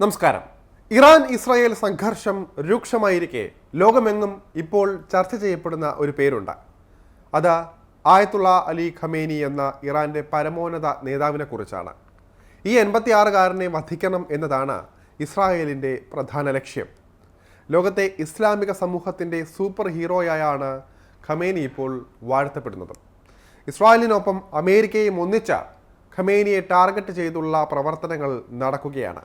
നമസ്കാരം. Iran Israel സംഘർഷം രൂക്ഷമായിരിക്കെ ലോകമെങ്ങും ഇപ്പോൾ ചർച്ച ചെയ്യപ്പെടുന്ന ഒരു പേരുണ്ട്. അത് ആയത്തുള്ള അലി ഖമേനി എന്ന ഇറാന്റെ പരമോന്നത നേതാവിനെ കുറിച്ചാണ്. ഈ എൺപത്തിയാറുകാരനെ വധിക്കണം എന്നതാണ് ഇസ്രായേലിന്റെ പ്രധാന ലക്ഷ്യം. ലോകത്തെ ഇസ്ലാമിക സമൂഹത്തിന്റെ സൂപ്പർ ഹീറോയായാണ് ഖമേനി ഇപ്പോൾ വാഴ്ത്തപ്പെടുന്നത്. ഇസ്രായേലിനൊപ്പം അമേരിക്കയും ഒന്നിച്ച ഖമേനിയെ ടാർഗറ്റ് ചെയ്തുള്ള പ്രവർത്തനങ്ങൾ നടക്കുകയാണ്.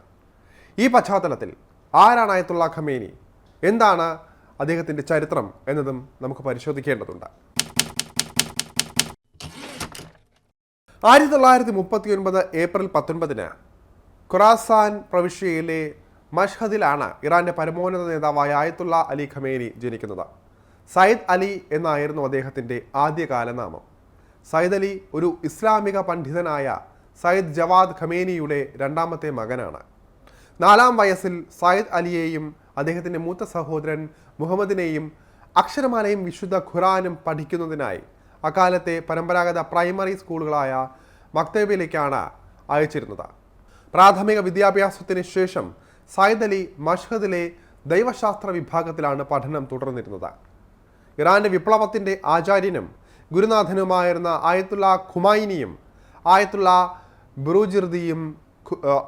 ഈ പശ്ചാത്തലത്തിൽ ആരാണ് ആയത്തുള്ള ഖമേനി? എന്താണ് അദ്ദേഹത്തിന്റെ ചരിത്രം എന്നതും നമുക്ക് പരിശോധിക്കേണ്ടതുണ്ട്. ആയിരത്തി തൊള്ളായിരത്തി മുപ്പത്തി ഒൻപത് ഏപ്രിൽ പത്തൊൻപതിന് ഖുറാസാൻ പ്രവിശ്യയിലെ മഷ്ഹദിലാണ് ഇറാന്റെ പരമോന്നത നേതാവായ ആയത്തുള്ള അലി ഖമേനി ജനിക്കുന്നത്. സയ്യിദ് അലി എന്നായിരുന്നു അദ്ദേഹത്തിന്റെ ആദ്യകാല നാമം. സയ്യിദ് അലി ഒരു ഇസ്ലാമിക പണ്ഡിതനായ സയ്യിദ് ജവാദ് ഖമേനിയുടെ രണ്ടാമത്തെ മകനാണ്. നാലാം വയസ്സിൽ സയ്യിദ് അലിയെയും അദ്ദേഹത്തിന്റെ മൂത്ത സഹോദരൻ മുഹമ്മദിനെയും അക്ഷരമാലയും വിശുദ്ധ ഖുറാനും പഠിക്കുന്നതിനായി അക്കാലത്തെ പരമ്പരാഗത പ്രൈമറി സ്കൂളുകളായ മക്തബിലേക്കാണ് അയച്ചിരുന്നത്. പ്രാഥമിക വിദ്യാഭ്യാസത്തിന് ശേഷം സയ്യിദ് അലി മഷ്ഹദിലെ ദൈവശാസ്ത്ര വിഭാഗത്തിലാണ് പഠനം തുടർന്നിരുന്നത്. ഇറാന്റെ വിപ്ലവത്തിന്റെ ആചാര്യനും ഗുരുനാഥനുമായിരുന്ന ആയത്തുള്ള ഖുമൈനിയും ആയത്തുള്ള ബുറൂജിർദിയും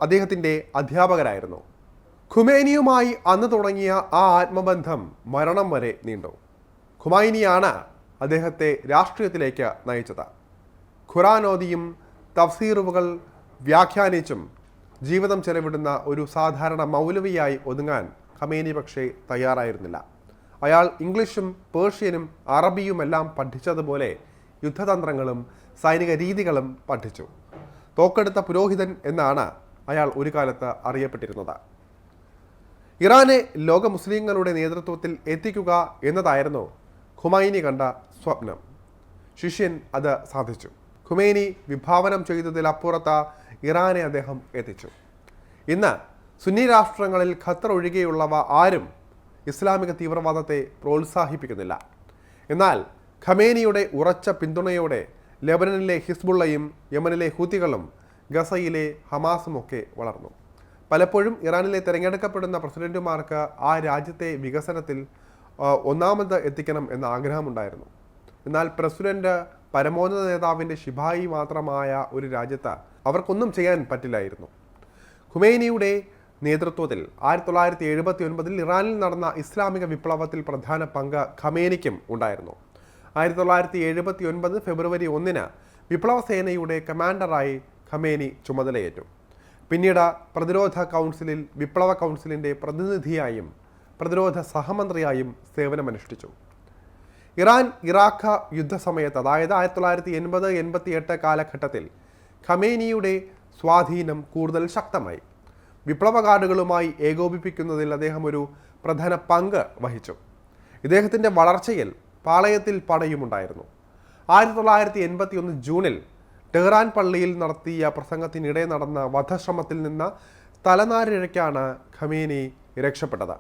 അദ്ദേഹത്തിന്റെ അധ്യാപകരായിരുന്നു. ഖുമേനിയുമായി അന്ന് തുടങ്ങിയ ആ ആത്മബന്ധം മരണം വരെ നീണ്ടു. ഖുമൈനിയാണ് അദ്ദേഹത്തെ രാഷ്ട്രീയത്തിലേക്ക് നയിച്ചത്. ഖുറാനോദിയും തഫ്സീറുകൾ വ്യാഖ്യാനിച്ചും ജീവിതം ചെലവിടുന്ന ഒരു സാധാരണ മൗലവിയായി ഒതുങ്ങാൻ ഖമേനി പക്ഷേ തയ്യാറായിരുന്നില്ല. അയാൾ ഇംഗ്ലീഷും പേർഷ്യനും അറബിയുമെല്ലാം പഠിച്ചതുപോലെ യുദ്ധതന്ത്രങ്ങളും സൈനിക രീതികളും പഠിച്ചു. തോക്കെടുത്ത പുരോഹിതൻ എന്നാണ് അയാൾ ഒരു കാലത്ത് അറിയപ്പെട്ടിരുന്നത്. ഇറാനെ ലോക മുസ്ലിങ്ങളുടെ നേതൃത്വത്തിൽ എത്തിക്കുക എന്നതായിരുന്നു ഖുമൈനി കണ്ട സ്വപ്നം. ശിഷ്യൻ അത് സാധിച്ചു. ഖുമൈനി വിഭാവനം ചെയ്തതിലപ്പുറത്ത് ഇറാനെ അദ്ദേഹം എത്തിച്ചു. ഇന്ന് സുന്നി രാഷ്ട്രങ്ങളിൽ ഖത്തർ ഒഴികെയുള്ളവ ആരും ഇസ്ലാമിക തീവ്രവാദത്തെ പ്രോത്സാഹിപ്പിക്കുന്നില്ല. എന്നാൽ ഖമേനിയുടെ ഉറച്ച പിന്തുണയോടെ ലെബനനിലെ ഹിസ്ബുള്ളയും യമനിലെ ഹൂത്തികളും ഗസയിലെ ഹമാസുമൊക്കെ വളർന്നു. പലപ്പോഴും ഇറാനിലെ തിരഞ്ഞെടുക്കപ്പെടുന്ന പ്രസിഡന്റുമാർക്ക് ആ രാജ്യത്തെ വികസനത്തിൽ ഒന്നാമത് എത്തിക്കണം എന്ന ആഗ്രഹമുണ്ടായിരുന്നു. എന്നാൽ പ്രസിഡന്റ് പരമോന്നത നേതാവിന്റെ ശിപായി മാത്രമായ ഒരു രാജ്യത്ത് അവർക്കൊന്നും ചെയ്യാൻ പറ്റില്ലായിരുന്നു. ഖുമൈനിയുടെ നേതൃത്വത്തിൽ ആയിരത്തി തൊള്ളായിരത്തി എഴുപത്തി ഒൻപതിൽ ഇറാനിൽ നടന്ന ഇസ്ലാമിക വിപ്ലവത്തിൽ പ്രധാന പങ്ക് ഖമേനിക്കും ഉണ്ടായിരുന്നു. ആയിരത്തി തൊള്ളായിരത്തി എഴുപത്തി ഒൻപത് ഫെബ്രുവരി ഒന്നിന് വിപ്ലവ സേനയുടെ കമാൻഡറായി ഖമേനി ചുമതലയേറ്റു. പിന്നീട് പ്രതിരോധ കൗൺസിലിൽ വിപ്ലവ കൗൺസിലിന്റെ പ്രതിനിധിയായും പ്രതിരോധ സഹമന്ത്രിയായും സേവനമനുഷ്ഠിച്ചു. ഇറാൻ ഇറാഖ് യുദ്ധസമയത്ത് അതായത് ആയിരത്തി തൊള്ളായിരത്തി എൺപത് എൺപത്തി എട്ട് കാലഘട്ടത്തിൽ ഖമേനിയുടെ സ്വാധീനം കൂടുതൽ ശക്തമായി. വിപ്ലവ വിപ്ലവകാർഡുകളുമായി ഏകോപിപ്പിക്കുന്നതിൽ അദ്ദേഹം ഒരു പ്രധാന പങ്ക് വഹിച്ചു. ഇദ്ദേഹത്തിന്റെ വളർച്ചയിൽ പാളയത്തിൽ പടയുമുണ്ടായിരുന്നു. ആയിരത്തി തൊള്ളായിരത്തി എൺപത്തി ഒന്ന് ജൂണിൽ ടെഹ്റാൻ പള്ളിയിൽ നടത്തിയ പ്രസംഗത്തിനിടെ നടന്ന വധശ്രമത്തിൽ നിന്ന് തലനാരിഴയ്ക്കാണ് ഖമീനി രക്ഷപ്പെട്ടത്.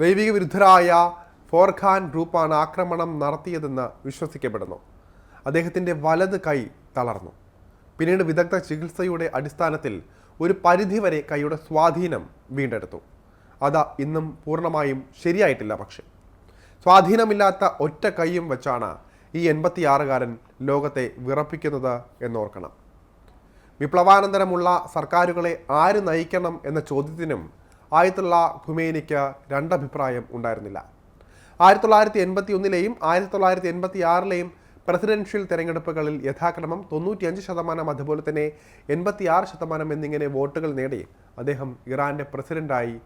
വൈവിക വിരുദ്ധരായ ഫോർഖാൻ ഗ്രൂപ്പാണ് ആക്രമണം നടത്തിയതെന്ന് വിശ്വസിക്കപ്പെടുന്നു. അദ്ദേഹത്തിന്റെ വലത് കൈ തളർന്നു. പിന്നീട് വിദഗ്ധ ചികിത്സയുടെ അടിസ്ഥാനത്തിൽ ഒരു പരിധിവരെ കൈയുടെ സ്വാധീനം വീണ്ടെടുത്തു. അത് ഇന്നും പൂർണമായും ശരിയായിട്ടില്ല പക്ഷേ. സ്വാധീനമില്ലാത്ത ഒറ്റ കൈയും വെച്ചാണ് ഈ എൺപത്തിയാറുകാരൻ ലോകത്തെ വിറപ്പിക്കുന്നത് എന്നോർക്കണം. വിപ്ലവാനന്തരമുള്ള സർക്കാരുകളെ ആര് നയിക്കണം എന്ന ചോദ്യത്തിനും ആയത്തുള്ള ഖുമേനിക്ക് രണ്ടഭിപ്രായം ഉണ്ടായിരുന്നില്ല. ആയിരത്തി തൊള്ളായിരത്തി എൺപത്തി ഒന്നിലെയും ആയിരത്തി തൊള്ളായിരത്തി എൺപത്തി ആറിലെയും പ്രസിഡൻഷ്യൽ തെരഞ്ഞെടുപ്പുകളിൽ യഥാക്രമം തൊണ്ണൂറ്റിയഞ്ച് ശതമാനം അതുപോലെ തന്നെ എൺപത്തിയാറ് ശതമാനം എന്നിങ്ങനെ വോട്ടുകൾ നേടി അദ്ദേഹം ഇറാന്റെ പ്രസിഡന്റായി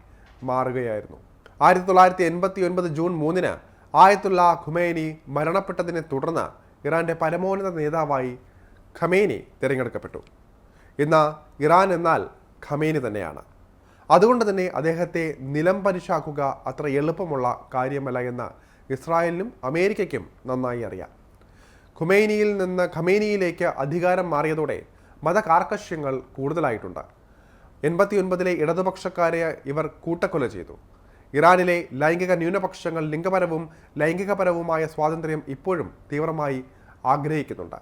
മാറുകയായിരുന്നു. ആയിരത്തി തൊള്ളായിരത്തി എൺപത്തി ഒൻപത് ജൂൺ മൂന്നിന് ആയത്തുള്ള ഖുമേനി മരണപ്പെട്ടതിനെ തുടർന്ന് ഇറാന്റെ പരമോന്നത നേതാവായി ഖമേനി തിരഞ്ഞെടുക്കപ്പെട്ടു. ഇന്ന് ഇറാൻ എന്നാൽ ഖമേനി തന്നെയാണ്. അതുകൊണ്ട് തന്നെ അദ്ദേഹത്തെ നിലം പരിശാക്കുക അത്ര എളുപ്പമുള്ള കാര്യമല്ല എന്ന് ഇസ്രായേലിനും അമേരിക്കയ്ക്കും നന്നായി അറിയാം. ഖുമേനിയിൽ നിന്ന് ഖമേനിയിലേക്ക് അധികാരം മാറിയതോടെ മതകാർക്കശ്യങ്ങൾ കൂടുതലായിട്ടുണ്ട്. എൺപത്തി ഒൻപതിലെ ഇടതുപക്ഷക്കാരെ ഇവർ കൂട്ടക്കൊല ചെയ്തു. ഇറാനിലെ ലൈംഗിക ന്യൂനപക്ഷങ്ങൾ ലിംഗപരവും ലൈംഗികപരവുമായ സ്വാതന്ത്ര്യം ഇപ്പോഴും തീവ്രമായി ആഗ്രഹിക്കുന്നുണ്ട്.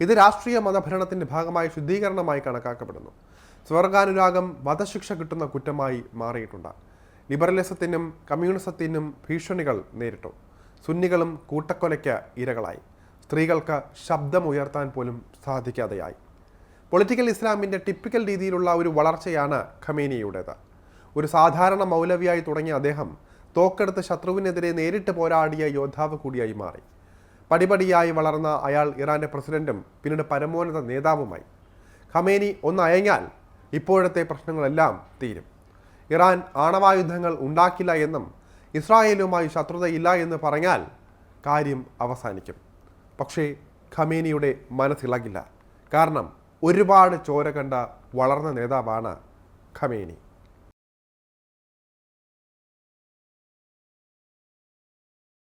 ഇത് രാഷ്ട്രീയ മതഭരണത്തിന്റെ ഭാഗമായ ശുദ്ധീകരണമായി കണക്കാക്കപ്പെടുന്നു. സ്വർഗാനുരാഗം വധശിക്ഷ കിട്ടുന്ന കുറ്റമായി മാറിയിട്ടുണ്ട്. ലിബറലിസത്തിനും കമ്മ്യൂണിസത്തിനും ഭീഷണികൾ നേരിട്ടു. സുന്നികളും കൂട്ടക്കൊലയ്ക്ക് ഇരകളായി. സ്ത്രീകൾക്ക് ശബ്ദമുയർത്താൻ പോലും സാധിക്കാതെയായി. പൊളിറ്റിക്കൽ ഇസ്ലാമിന്റെ ടിപ്പിക്കൽ രീതിയിലുള്ള ഒരു വളർച്ചയാണ് ഖമേനിയുടേത്. ഒരു സാധാരണ മൗലവിയായി തുടങ്ങിയ അദ്ദേഹം തോക്കെടുത്ത് ശത്രുവിനെതിരെ നേരിട്ട് പോരാടിയ യോദ്ധാവ് കൂടിയായി മാറി. പടിപടിയായി വളർന്ന അയാൾ ഇറാന്റെ പ്രസിഡന്റും പിന്നീട് പരമോന്നത നേതാവുമായി. ഖമേനി ഒന്ന് അയഞ്ഞാൽ ഇപ്പോഴത്തെ പ്രശ്നങ്ങളെല്ലാം തീരും. ഇറാൻ ആണവായുധങ്ങൾ ഉണ്ടാക്കില്ല എന്നും ഇസ്രായേലുമായി ശത്രുതയില്ല എന്ന് പറഞ്ഞാൽ കാര്യം അവസാനിക്കും. പക്ഷേ ഖമേനിയുടെ മനസ്സിളകില്ല. കാരണം ഒരുപാട് ചോര കണ്ട വളർന്ന നേതാവാണ് ഖമേനി.